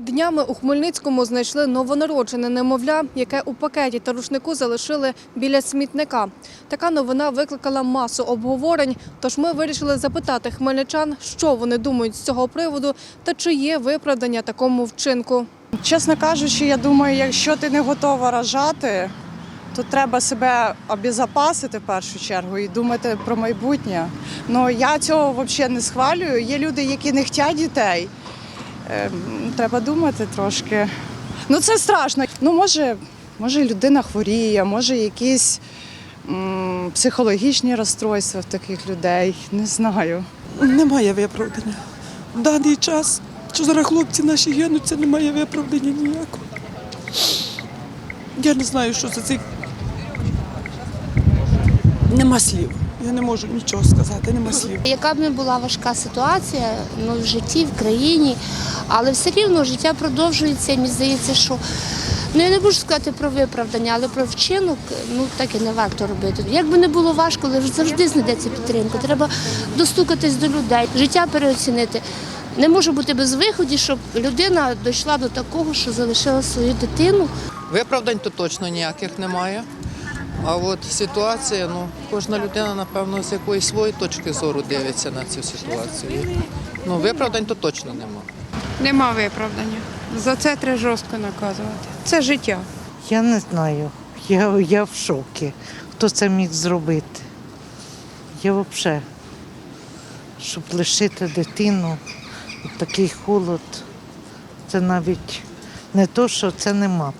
Днями у Хмельницькому знайшли новонароджене немовля, яке у пакеті та рушнику залишили біля смітника. Така новина викликала масу обговорень. Тож ми вирішили запитати хмельничан, що вони думають з цього приводу та чи є виправдання такому вчинку. Чесно кажучи, я думаю, якщо ти не готова рожати, то треба себе обезопасити в першу чергу і думати про майбутнє. Ну я цього взагалі не схвалюю. Є люди, які не хочуть дітей. Ем, Треба думати трошки. Ну це страшно. Ну, може, може людина хворіє, може якісь м, психологічні розстройства в таких людей. Не знаю. Немає виправдання. В даний час, що зараз хлопці наші гинуть, це немає виправдання ніякого. Я не знаю, що за цей. Нема слів. Я не можу нічого сказати, нема слів. Яка б не була важка ситуація ну, в житті, в країні, але все рівно життя продовжується. і Мені здається, що ну я не можу сказати про виправдання, але про вчинок ну так і не варто робити. Як би не було важко, але завжди знайдеться підтримка. Треба достукатись до людей, життя переоцінити. Не може бути без виходу, щоб людина дійшла до такого, що залишила свою дитину. Виправдань то точно ніяких немає. А от ситуація, ну, кожна людина, напевно, з якоїсь своєї точки зору дивиться на цю ситуацію. Ну, виправдань то точно немає. Нема виправдання. За це треба жорстко наказувати. Це життя. Я не знаю. Я, я в шокі. Хто це міг зробити? Я взагалі, щоб лишити дитину, такий холод, це навіть не то, що це нема.